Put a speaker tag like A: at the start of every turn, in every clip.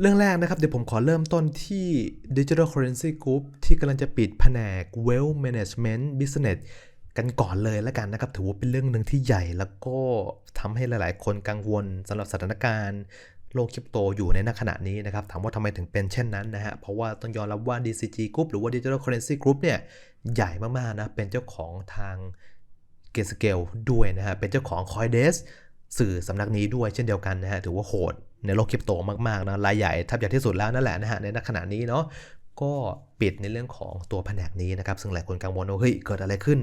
A: เรื่องแรกนะครับ เดี๋ยวผมขอเริ่มต้นที่ Digital Currency Group ที่กำลังจะปิดแผนก Wealth Management Business กันก่อนเลยแล้วกันนะครับ ถือว่าเป็นเรื่องหนึ่งที่ใหญ่แล้วก็ทำให้หลายๆ คนกังวลสำหรับสถานการณ์โลกคริปโตอยู่ในณขณะนี้นะครับ ถามว่าทำไมถึงเป็นเช่นนั้นนะฮะ เพราะว่าต้องยอมรับว่า DCG Group หรือว่า Digital Currency Group เนี่ยใหญ่มาก ๆ นะ เป็นเจ้าของทางเกสเกลด้วยนะฮะ เป็นเจ้าของ Coindesk สื่อสำนักนี้ด้วยเช่นเดียวกันนะฮะ ถือว่าโหด ในโลกคริปโตมากๆนะรายใหญ่ทับใหญ่ที่สุดแล้วนั่นแหละนะฮะในขณะนี้เนาะก็ปิดในเรื่องของตัวแผนกนี้นะครับ ซึ่งหลายคนกังวลว่าเฮ้ยเกิดอะไรขึ้น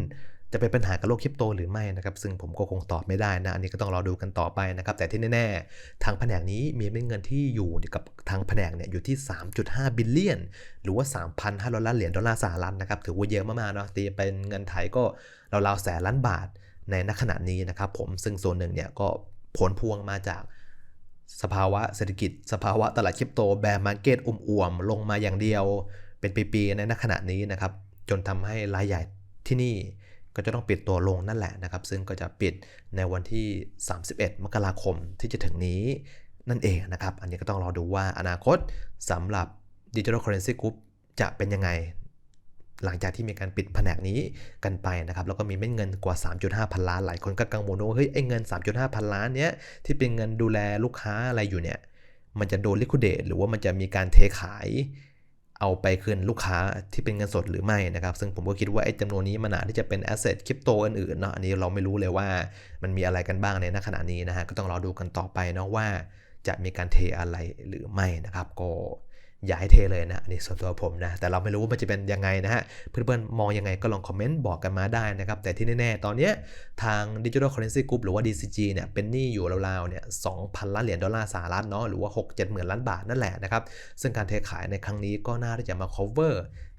A: จะเป็นปัญหากับโลกคริปโตหรือไม่นะครับ ซึ่งผมก็คงตอบไม่ได้นะ อันนี้ก็ต้องรอดูกันต่อไปนะครับ แต่ที่แน่ ๆ ทางแผนกนี้มีเม็ดเงินที่อยู่กับทางแผนกเนี่ยอยู่ที่ 3.5 บิลเลียน หรือว่า 3,500 ล้านเหรียญดอลลาร์สหรัฐนะครับ ถือว่าเยอะมากๆเนาะ ตีเป็นเงินไทยก็ราวๆแสนล้านบาทในณขณะนี้นะครับ ผม ซึ่งส่วนหนึ่งเนี่ยก็ผลพวงมาจาก สภาวะเศรษฐกิจ สภาวะตลาดคริปโตแบร์มาร์เก็ตอุ่มๆลงมาอย่างเดียว เป็นปีๆในณขณะนี้นะครับ จนทำให้รายใหญ่ที่นี่ก็จะต้องปิดตัวลงนั่นแหละนะครับ ซึ่งก็จะปิดในวันที่ 31 มกราคมที่จะถึงนี้นั่นเองนะครับ อันนี้ก็ต้องรอดูว่าอนาคตสำหรับ Digital Currency Group จะเป็นยังไง หลังจากที่มีการปิดแผนกนี้กันไปนะครับแล้วก็มีเม็ดเงินกว่า 3.5 พันล้านหลายคนก็กังวลว่าเฮ้ยไอ้เงิน 3.5 พันล้านเนี้ยที่เป็นเงินดูแลลูกค้าอะไรอยู่เนี่ยมันจะโดนลิค i เดตหรือว่ามันจะมีการเทขาย เอาไปคืนลูกค้าที่เป็นเงินสดหรือไม่นะครับ ซึ่งผมก็คิดว่าไอ้จำนวนนี้มันอาจที่จะเป็นแอสเซทคริปโตอื่นๆเนาะอันนี้เราไม่รู้เลยว่ามันมีอะไรกันบ้างในณขณะนี้นะฮะก็ต้องรอดูกันต่อไปเนาะว่าจะมีการเทอะไรหรือไม่นะครับก็ อย่าให้เทเลยนะนนี้ส่วนตัวผมนะ แต่เราไม่รู้ว่ามันจะเป็นยังไงนะฮะ เพื่อนๆ มองยังไงก็ลองคอมเมนต์บอกกันมาได้นะครับ แต่ที่แน่ๆ ตอนนี้ทาง Digital Currency Group หรือว่า DCG เนี่ยเป็นหนี้อยู่ราวๆ เนี่ย 2,000 ล้านเหรียญดอลลาร์สหรัฐเนาะ หรือว่า 6-7 หมื่นล้านบาทนั่นแหละนะครับ ซึ่งการเทขายในครั้งนี้ก็น่าที่จะมา cover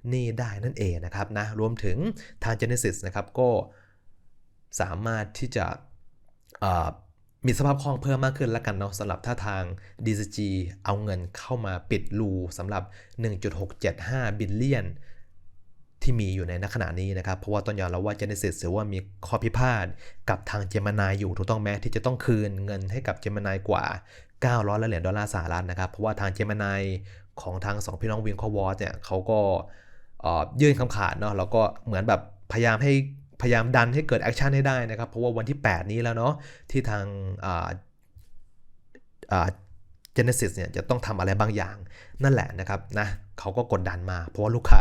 A: หนี้ได้นั่นเองนะครับนะ รวมถึงทาง Genesis นะครับก็สามารถที่จะ มีสภาพคล่องเพิ่มมากขึ้นแล้วกันเนาะสำหรับถ้าทาง DCG เอาเงินเข้ามาปิดรูสำหรับ 1.675 บิลเลียน ที่มีอยู่ในณขณะนี้นะครับ เพราะว่าต้นยอมแล้วว่า Genesis ถือว่ามีข้อพิพาทกับทาง Gemini อยู่ถูกต้องไหมที่จะต้องคืนเงินให้กับ Gemini กว่า 900ล้านเหรียญดอลลาร์สหรัฐนะครับ เพราะว่าทาง Gemini ของทาง 2 พี่น้องวิงคอวอร์เนี่ยเขาก็ยื่นคำขาดเนาะแล้วก็เหมือนแบบพยายามให้ พยายามดันให้เกิดแอคชั่นให้ได้นะครับ เพราะว่าวันที่ 8 นี้แล้วเนาะที่ทางอ่าอ่า Genesis เนี่ยจะต้องทำอะไรบางอย่างนั่นแหละนะครับนะเขาก็กดดันมา เพราะว่าลูกค้า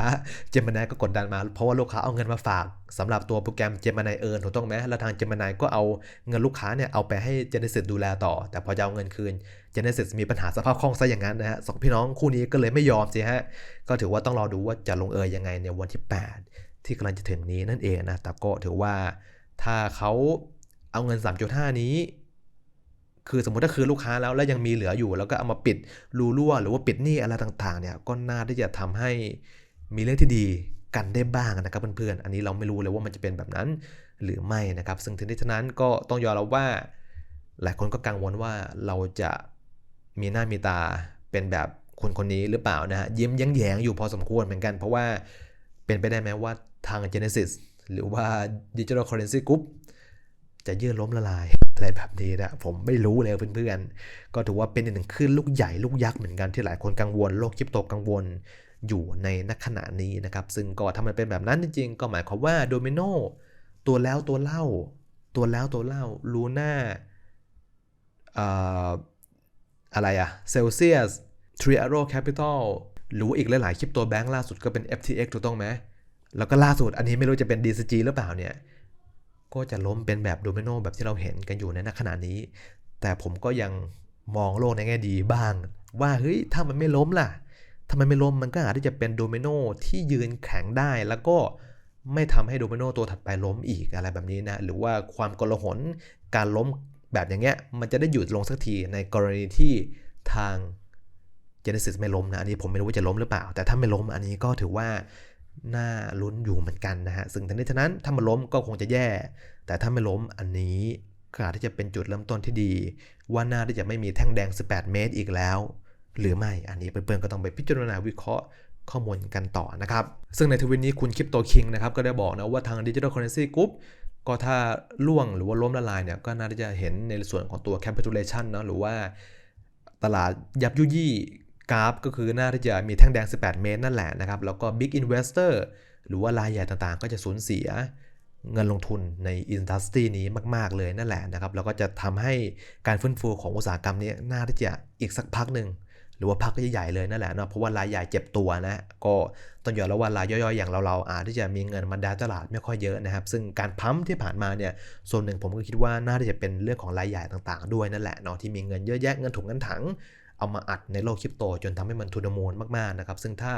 A: Gemini ก็กดดันมา เพราะว่าลูกค้าเอาเงินมาฝากสำหรับตัวโปรแกรม Gemini Earn ถูกต้องไหมแล้วทาง Gemini ก็เอาเงินลูกค้าเนี่ยเอาไปให้ Genesis ดูแลต่อ แต่พอจะเอาเงินคืน Genesis มีปัญหาสภาพคล่องซะอย่างนั้นนะฮะสองพี่น้องคู่นี้ก็เลยไม่ยอมสิฮะก็ถือว่าต้องรอดูว่าจะลงเอยยังไงในวันที่ 8 ที่กำลังจะถึงนี้นั่นเองนะแต่ก็ถือว่าถ้าเขาเอาเงิน 3.5 นี้ คือสมมติถ้าคือลูกค้าแล้วแล้วยังมีเหลืออยู่ แล้วก็เอามาปิดรูรั่ว หรือว่าปิดหนี้อะไรต่างๆเนี่ยก็น่าที่จะทำให้มีเรื่องที่ดีกันได้บ้างนะครับเพื่อนๆ อันนี้เราไม่รู้เลยว่ามันจะเป็นแบบนั้นหรือไม่นะครับ ซึ่งถึงที่นั้นก็ต้องยอมรับว่า หลายคนก็กังวลว่าเราจะมีหน้ามีตาเป็นแบบคนคนนี้หรือเปล่านะฮะยิ้มแย้งๆอยู่พอสมควรเหมือนกัน เพราะว่าเป็นไปได้ไหมว่า ทาง Genesis หรือว่า Digital Currency Group จะยื่นล้มละลายอะไรแบบนี้นะ ผมไม่รู้เลยเพื่อนๆ ก็ถือว่าเป็นหนึ่งคลื่นลูกใหญ่ลูกยักษ์เหมือนกันที่หลายคนกังวลโลกคริปโตกังวลอยู่ในนักขณะนี้นะครับ ซึ่งก็ถ้ามันเป็นแบบนั้นจริงๆ ก็หมายความว่าโดมิโนตัวแล้วตัวเล่า ตัวแล้วตัวเล่าลูน่าอะไรอะเซลเซียสทริอาโรแคปิตอลหรืออีกหลายๆคริปโตแบงก์ล่าสุดก็เป็น FTX ถูกต้องไหม แล้วก็ล่าสุดอันนี้ไม่รู้จะเป็น DCG หรือเปล่าเนี่ย ก็จะล้มเป็นแบบโดมิโนแบบที่เราเห็นกันอยู่ในขณะนี้ แต่ผมก็ยังมองโลกในแง่ดีบ้าง ว่าเฮ้ยถ้ามันไม่ล้มล่ะถ้ามันไม่ล้มมันก็อาจที่จะเป็นโดมิโนที่ยืนแข็งได้แล้วก็ไม่ทำให้โดมิโนตัวถัดไปล้มอีกอะไรแบบนี้นะ หรือว่าความกลหนการล้มแบบอย่างเงี้ยมันจะได้หยุดลงสักทีในกรณีที่ทาง Genesis ไม่ล้มนะ อันนี้ผมไม่รู้ว่าจะล้มหรือเปล่า แต่ถ้าไม่ล้มอันนี้ก็ถือว่า น่าลุ้นอยู่เหมือนกันนะฮะ ซึ่งทั้งนี้ทั้งนั้นถ้ามันล้มก็คงจะแย่ แต่ถ้าไม่ล้มอันนี้ก็อาจที่จะเป็นจุดเริ่มต้นที่ดี ว่าน่าที่จะไม่มีแท่งแดง 18 เมตรอีกแล้ว หรือไม่อันนี้เพื่อนๆก็ต้องไปพิจารณาวิเคราะห์ข้อมูลกันต่อนะครับ ซึ่งในทวิตนี้คุณคริปโตคิงนะครับก็ได้บอกนะว่าทาง Digital Currency Group ก็ถ้าล่วงหรือว่าล้มละลายเนี่ยก็น่าจะเห็นในส่วนของตัว capitulation เนาะหรือว่าตลาดยับยุยี่ กราฟก็คือน่าที่จะมีแท่งแดง 18 เมตรนั่นแหละนะครับ แล้วก็ Big Investor หรือว่ารายใหญ่ต่างๆ ก็จะสูญเสียเงินลงทุนในอินดัสทรีนี้มาก ๆ เลยนั่นแหละนะครับ แล้วก็จะทำให้การฟื้นฟูของอุตสาหกรรมนี้น่าที่จะอีกสักพักหนึ่งหรือว่าพักใหญ่ๆเลยนั่นแหละเนาะเพราะว่ารายใหญ่เจ็บตัวนะก็ต้องยอมรับว่ารายย่อยๆ อย่างเราๆอาจที่จะมีเงินมันดาตลาดไม่ค่อยเยอะนะครับ ซึ่งการพัมที่ผ่านมาเนี่ยส่วนหนึ่งผมก็คิดว่าน่าจะเป็นเรื่องของรายใหญ่ต่างๆ ด้วยนั่นแหละเนาะที่มีเงินเยอะแยะเงินถุงเงินถัง เอามาอัดในโลกคริปโต จนทำให้มันทุนมูลมากๆนะครับ ซึ่งถ้า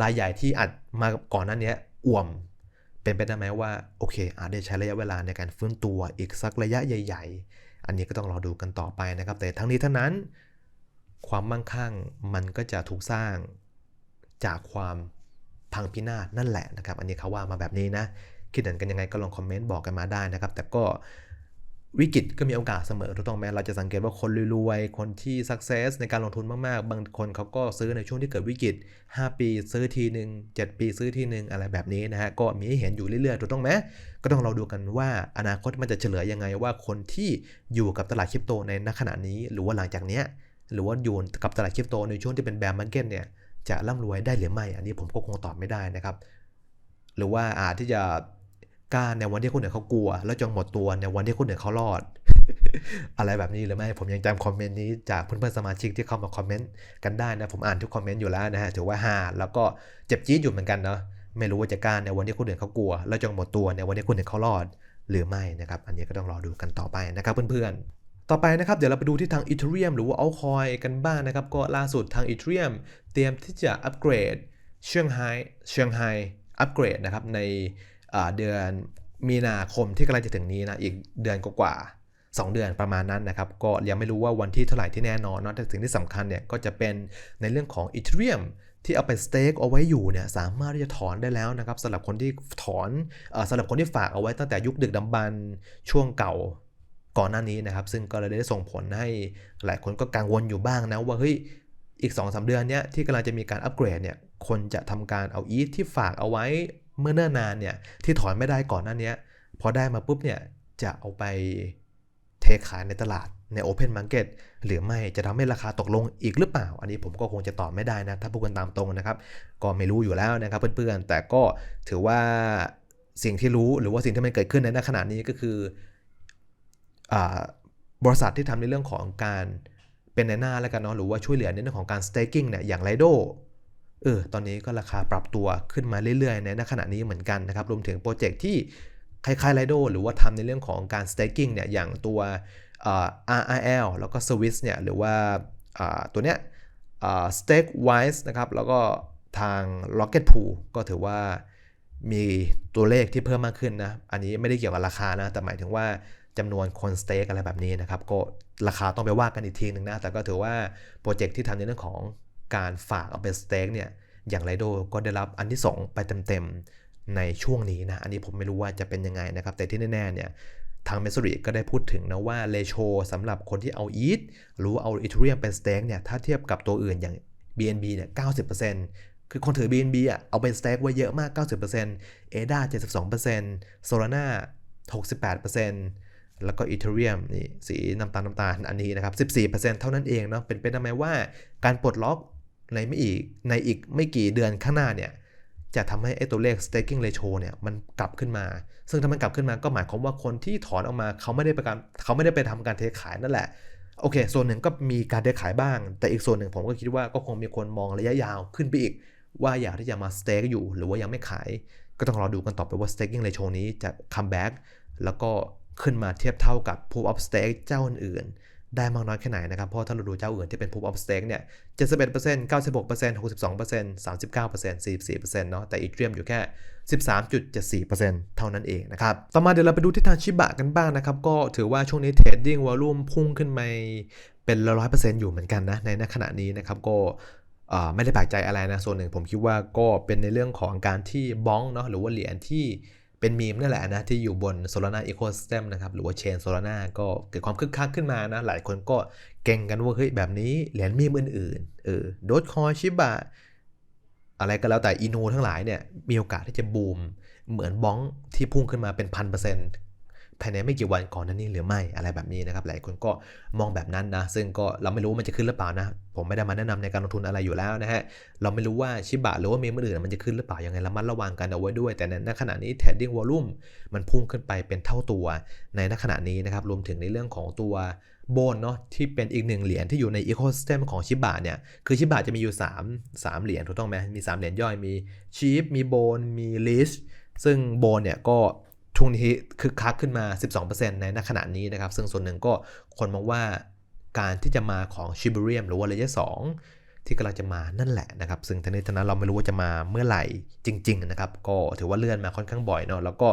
A: รายใหญ่ที่อัดมาก่อนหน้านี้อ่วม เป็นไปได้ไหมว่า โอเค อาจจะใช้ระยะเวลาในการฟื้นตัวอีกสักระยะใหญ่ ๆ อันนี้ก็ต้องรอดูกันต่อไปนะครับ แต่ทั้งนี้ทั้งนั้น ความมั่งคั่งมันก็จะถูกสร้างจากความพังพินาศนั่นแหละนะครับ อันนี้เขาว่ามาแบบนี้นะ คิดเห็นกันยังไงก็ลองคอมเมนต์บอกกันมาได้นะครับ แต่ก็ วิกฤตก็มีโอกาสเสมอถูกต้องไหมเราจะสังเกตว่าคนรวยๆ คนที่สักเซสในการลงทุนมากๆ บางคนเขาก็ซื้อในช่วงที่เกิดวิกฤต 5 ปีซื้อทีหนึ่ง7 ปีซื้อทีหนึ่งอะไรแบบนี้นะฮะ ก็มีให้เห็นอยู่เรื่อยๆถูกต้องไหมก็ต้องเราดูกันว่าอนาคตมันจะเฉลยยังไงว่าคนที่อยู่กับตลาดคริปโตในณขณะนี้ หรือว่าหลังจากเนี้ยหรือว่าอยู่กับตลาดคริปโตในช่วงที่เป็นแบร์มาร์เก็ตเนี่ยจะร่ำรวยได้หรือไม่ อันนี้ผมก็คงตอบไม่ได้นะครับ หรือว่าอาจที่จะ กล้าในวันที่คนอื่นเขากลัว แล้วจงหมดตัวในวันที่คนอื่นเขารอด อะไรแบบนี้หรือไม่ ผมยังจำคอมเมนต์นี้จากเพื่อนๆสมาชิกที่เข้ามาคอมเมนต์กันได้นะ ผมอ่านทุกคอมเมนต์อยู่แล้วนะฮะ ถือว่าฮาแล้วก็เจ็บจี๊ดอยู่เหมือนกันเนาะ ไม่รู้ว่าจะกล้าในวันที่คนอื่นเขากลัว แล้วจงหมดตัวในวันที่คนอื่นเขารอด หรือไม่นะครับ อันนี้ก็ต้องรอดูกันต่อไปนะครับเพื่อนๆต่อไปนะครับ เดี๋ยวเราไปดูที่ทาง Ethereum หรือว่า Altcoin กันบ้างนะครับ ก็ล่าสุดทาง Ethereum เตรียมที่จะอัปเกรดเชียงไฮ้เชียงไฮ้อัปเกรดนะครับใน เดือนมีนาคมที่กำลังจะถึงนี้นะอีกเดือนกว่าๆ2เดือนประมาณนั้นนะครับ ก็ยังไม่รู้ว่าวันที่เท่าไหร่ที่แน่นอนเนาะแต่สิ่งที่สำคัญเนี่ยก็จะเป็นในเรื่องของ Ethereum ที่เอาไปสเต็กเอาไว้อยู่เนี่ยสามารถที่จะถอนได้แล้วนะครับสำหรับคนที่ถอนสำหรับคนที่ฝากเอาไว้ตั้งแต่ยุคดึกดำบรรพ์ช่วงเก่าก่อนหน้านี้นะครับ ซึ่งก็เลยได้ส่งผลให้หลายคนก็กังวลอยู่บ้างนะว่าเฮ้ยอีก2อสเดือนเนี้ยที่กำลังจะมีการอัปเกรดเนี่ยคนจะทำการเอาอีทที่ฝากเอาไว้ เมื่อเนิ่นนานเนี่ยที่ถอนไม่ได้ก่อนหน้านี้พอได้มาปุ๊บเนี่ยจะเอาไปเทขายในตลาดใน Open Market หรือไม่จะทำให้ราคาตกลงอีกหรือเปล่า อันนี้ผมก็คงจะตอบไม่ได้นะ ถ้าพูดกันตามตรงนะครับ ก็ไม่รู้อยู่แล้วนะครับเพื่อนๆ แต่ก็ถือว่าสิ่งที่รู้หรือว่าสิ่งที่มันเกิดขึ้นในขณะนี้ก็คือบริษัทที่ทำในเรื่องของการเป็นในหน้าแล้วกันเนาะหรือว่าช่วยเหลือในเรื่องของการ staking เนี่ยอย่างไรโด เออตอนนี้ก็ราคาปรับตัวขึ้นมาเรื่อยๆในขณะนี้เหมือนกันนะครับรวมถึงโปรเจกต์ที่คล้ายๆไลโดหรือว่าทำในเรื่องของการ staking เนี่ยอย่างตัว RRL แล้วก็ Swiss เนี่ยหรือว่าตัวเนี้ย stake wise นะครับแล้วก็ทาง Rocket Pool ก็ถือว่ามีตัวเลขที่เพิ่มมากขึ้นนะ อันนี้ไม่ได้เกี่ยวกับราคานะ แต่หมายถึงว่าจำนวนคนสเต็กอะไรแบบนี้นะครับ ก็ราคาต้องไปว่ากันอีกทีหนึ่งนะ แต่ก็ถือว่าโปรเจกต์ที่ทำในเรื่องของ การฝากเอาเป็นสเต็กเนี่ยอย่างไรโดก็ได้รับอันที่ 2 ไปเต็มๆในช่วงนี้นะ อันนี้ผมไม่รู้ว่าจะเป็นยังไงนะครับ แต่ที่แน่ๆเนี่ยทางเมสซี่ก็ได้พูดถึงนะว่าเลโชสำหรับคนที่เอาอีทหรือเอาอีเทเรียมเป็นสเต็กเนี่ยถ้าเทียบกับตัวอื่นอย่าง BNB เนี่ย 90%คือคนถือ BNB อะเอาเป็นสเต็กไว้เยอะมาก 90% ADA 72% Solana 68%แล้วก็ Ethereum นี่สีน้ำตาลน้ำตาลอันนี้นะครับ 14%เท่านั้นเองเนาะเป็นไปได้ไหมว่าการปลดล็อก ในไม่อีกในอีกไม่กี่เดือนข้างหน้าเนี่ยจะทำให้ไอ้ตัวเลข staking ratio เนี่ยมันกลับขึ้นมา ซึ่งถ้ามันกลับขึ้นมาก็หมายความว่าคนที่ถอนออกมาเขาไม่ได้ไปการเขาไม่ได้ไปทำการเทขายนั่นแหละ โอเค ส่วนหนึ่งก็มีการเทขายบ้าง แต่อีกส่วนหนึ่งผมก็คิดว่าก็คงมีคนมองระยะยาวขึ้นไปอีก ว่าอยากที่จะมา stake อยู่ หรือว่ายังไม่ขาย ก็ต้องรอดูกันต่อไปว่า staking ratio นี้จะ come back แล้วก็ขึ้นมาเทียบเท่ากับ proof of stake เจ้าอื่น ได้มากน้อยแค่ไหนนะครับ เพราะถ้าเราดูเจ้าอื่นที่เป็น proof of stake เนี่ย 71% 96% 62% 39% 44%เนาะ แต่ Ethereum อยู่แค่ 13.74%เท่านั้นเองนะครับ ต่อมาเดี๋ยวเราไปดูที่ทางชิบะกันบ้างนะครับ ก็ถือว่าช่วงนี้เทรดดิ้งวอลุ่มพุ่งขึ้นมาเป็นร้อยเปอร์เซ็นต์อยู่เหมือนกันนะ ในขณะนี้นะครับก็ไม่ได้แปลกใจอะไรนะ ส่วนหนึ่งผมคิดว่าก็เป็นในเรื่องของการที่บ้องเนาะหรือว่าเหรียญที่ เป็นมีมนั่นแหละนะที่อยู่บน Solana Ecosystem นะครับหรือว่า Chain Solana ก็เกิดความคึกคักขึ้นมานะ หลายคนก็เก่งกันว่าเฮ้ยแบบนี้เหรียญมีมอื่นๆเออโดดคอยชิบะอะไรก็แล้วแต่อีโนทั้งหลายเนี่ยมีโอกาสที่จะบูมเหมือนบ้องที่พุ่งขึ้นมาเป็นพันเปอร์เซ็นต์ ภายในไม่กี่วันก่อนนั้นนี้หรือไม่อะไรแบบนี้นะครับ หลายคนก็มองแบบนั้นนะ ซึ่งก็เราไม่รู้ว่ามันจะขึ้นหรือเปล่านะ ผมไม่ได้มาแนะนำในการลงทุนอะไรอยู่แล้วนะฮะ เราไม่รู้ว่าชิบะหรือว่าเมมอื่นมันจะขึ้นหรือเปล่ายังไงระมัดระวังกันเอาไว้ด้วย แต่ในขณะนี้ trading volume มันพุ่งขึ้นไปเป็นเท่าตัว ในขณะนี้นะครับ รวมถึงในเรื่องของตัวโบนเนาะที่เป็นอีกหนึ่งเหรียญที่อยู่ในอีโคสเต็มของชิบะเนี่ย คือชิบะจะมีอยู่ 3 3 เหรียญถูกต้องไหมมี 3 เหรียญย่อยมีชีฟมีโบนมีลิชซึ่งโบนเนี่ยก็ ช่วงนี้คึกคักขึ้นมา 12%ในณขณะนี้นะครับ ซึ่งส่วนหนึ่งก็คนมองว่าการที่จะมาของชิบ r เรียมหรือว่าเลเยอร์สที่กำลังจะมานั่นแหละนะครับ ซึ่งทั้งนี้ทั้งนั้นเราไม่รู้ว่าจะมาเมื่อไหร่จริง ๆ นะครับ ก็ถือว่าเลื่อนมาค่อนข้างบ่อยเนาะแล้วก็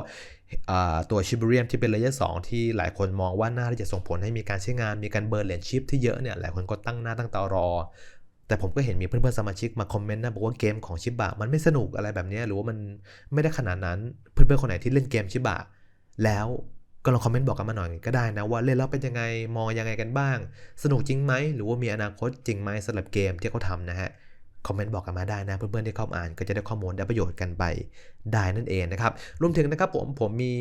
A: ตัวชิบ r เรียมที่เป็นเลเยอร์สที่หลายคนมองว่าน่าจะส่งผลให้มีการใช้งานมีการเบิร์นเหรียญชิปที่เยอะเนี่ยหลายคนก็ตั้งหน้าตั้งตารอ แต่ผมก็เห็นมีเพื่อนๆสมาชิกมาคอมเมนต์นะบอกว่าเกมของชิบะมันไม่สนุกอะไรแบบนี้หรือว่ามันไม่ได้ขนาดนั้นเพื่อนๆคนไหนที่เล่นเกมชิบะแล้วก็ลองคอมเมนต์บอกกันมาหน่อยก็ได้นะว่าเล่นแล้วเป็นยังไงมองยังไงกันบ้าง สนุกจริงไหมหรือว่ามีอนาคตจริงไหมสำหรับเกมที่เขาทำนะฮะคอมเมนต์บอกกันมาได้นะเพื่อนๆที่เข้ามาอ่านก็จะได้ข้อมูลได้ประโยชน์กันไปได้นั่นเองนะครับรวมถึงนะครับผมผมมี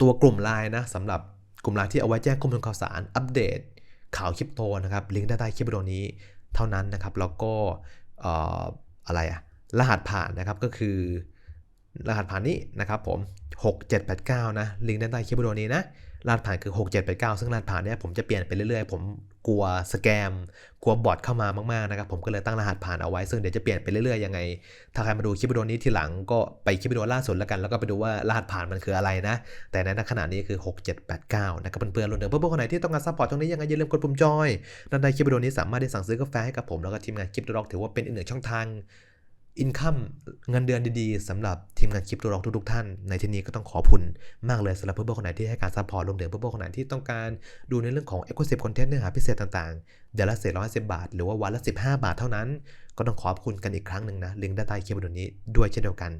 A: ตัวกลุ่มไลน์นะสำหรับกลุ่มไลน์ที่เอาไว้แจ้งข้อมูลข่าวสารอัปเดต ข่าวคริปโตนะครับลิงก์ด้านใต้คลิปวิดีโอนี้เท่านั้นนะครับ แล้วก็อะไรอะรหัสผ่านนะครับก็คือ รหัสผ่านนี้นะครับผม 6789 นะลิงก์ด้านใต้คลิปวิดีโอนี้นะรหัสผ่านคือ 6789 ซึ่งรหัสผ่านเนี่ยผมจะเปลี่ยนไปเรื่อยๆ ผม กลัวสแกม กลัวบอทเข้ามามากๆนะครับ ผมก็เลยตั้งรหัสผ่านเอาไว้ ซึ่งเดี๋ยวจะเปลี่ยนไปเรื่อยๆยังไง ถ้าใครมาดูคลิปวิดีโอนี้ทีหลังก็ไปคลิปวิดีโอล่าสุดแล้วกัน แล้วก็ไปดูว่ารหัสผ่านมันคืออะไรนะ แต่ในขณะนี้คือ 6789 นะครับเพื่อนๆรวมถึงเพื่อนๆคนไหนที่ต้องการซัพพอร์ตตรงนี้ยังไงอย่าลืมกดปุ่มจอยด้านใต้คลิปวิดีโอนี้สามารถได้สั่งซื้อกาแฟให้กับผมแล้วก็ทีมงานคลิปด็อกถือว่าเป็นอีกหนึ่งช่องทาง อินคัมเงินเดือนดีๆสำหรับทีมงานคลิปตัวรองทุกๆท่าน ในที่นี้ก็ต้องขอบคุณมากเลยสำหรับเพื่อนๆคนไหนที่ให้การซัพพอร์ตรวมถึงเพื่อนๆคนไหนที่ต้องการดูในเรื่องของ Exclusive Content เนื้อหาพิเศษต่างๆ เดือนละเศษร้อยสิบาท หรือว่าวันละ 15 บาทเท่านั้น ก็ต้องขอบคุณกันอีกครั้งหนึ่งนะลิงก์ด้านใต้คลิปวิดีโอนี้ด้วยเช่นเดียวกัน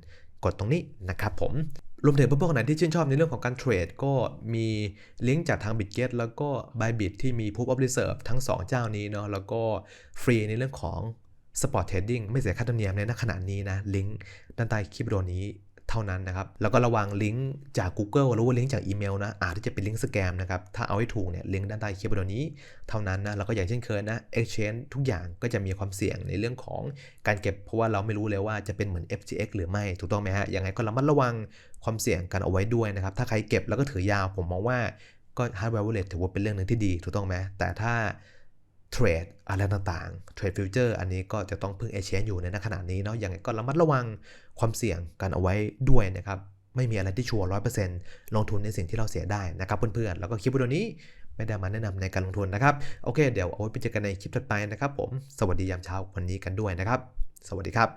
A: กดตรงนี้นะครับผมรวมถึงเพื่อนๆคนไหนที่ชื่นชอบในเรื่องของการเทรดก็มีลิงก์จากทาง b i t g e t แล้วก็ Bybit ที่มี Proof of Reserve ทั้ง 2 เจ้านี้เนาะแล้วก็ฟรีในเรื่องของ สปอร์ตเทรดดิ้งไม่เสียค่าธรรมเนียมในขณะนี้นะ ลิงก์ด้านใต้คลิปวิดีโอนี้เท่านั้นนะครับ แล้วก็ระวังลิงก์จาก Google หรือว่าลิงก์จากอีเมลนะ อาจจะเป็นลิงก์สแกมนะครับ ถ้าเอาให้ถูกเนี่ย ลิงก์ด้านใต้คลิปวิดีโอนี้เท่านั้นนะ แล้วก็อย่างเช่นเคยนะ Exchange ทุกอย่างก็จะมีความเสี่ยงในเรื่องของการเก็บ เพราะว่าเราไม่รู้เลยว่าจะเป็นเหมือน FTX หรือไม่ ถูกต้องไหมฮะ ยังไงก็ระมัดระวังความเสี่ยงกันเอาไว้ด้วยนะครับ ถ้าใครเก็บแล้วก็ถือยาว ผมมองว่าก็ hardware wallet ถือว่าเป็นเรื่องหนึ่งที่ดี ถูกต้องไหมแต่ถ้า เทรดอะไรต่างๆเทรดฟิวเจอร์อันนี้ก็จะต้องพึ่งเอเชียอยู่ในขณะนี้เนาะอย่างไรก็ระมัดระวังความเสี่ยงกันเอาไว้ด้วยนะครับ ไม่มีอะไรที่ชัวร์ร้อยเปอร์เซ็นต์ลงทุนในสิ่งที่เราเสียได้นะครับเพื่อนๆ แล้วก็คลิปวิดีโอนี้ไม่ได้มาแนะนำในการลงทุนนะครับ โอเค เดี๋ยวเอาไว้ไปเจอกันในคลิปถัดไปนะครับผม สวัสดียามเช้าวันนี้กันด้วยนะครับ สวัสดีครับ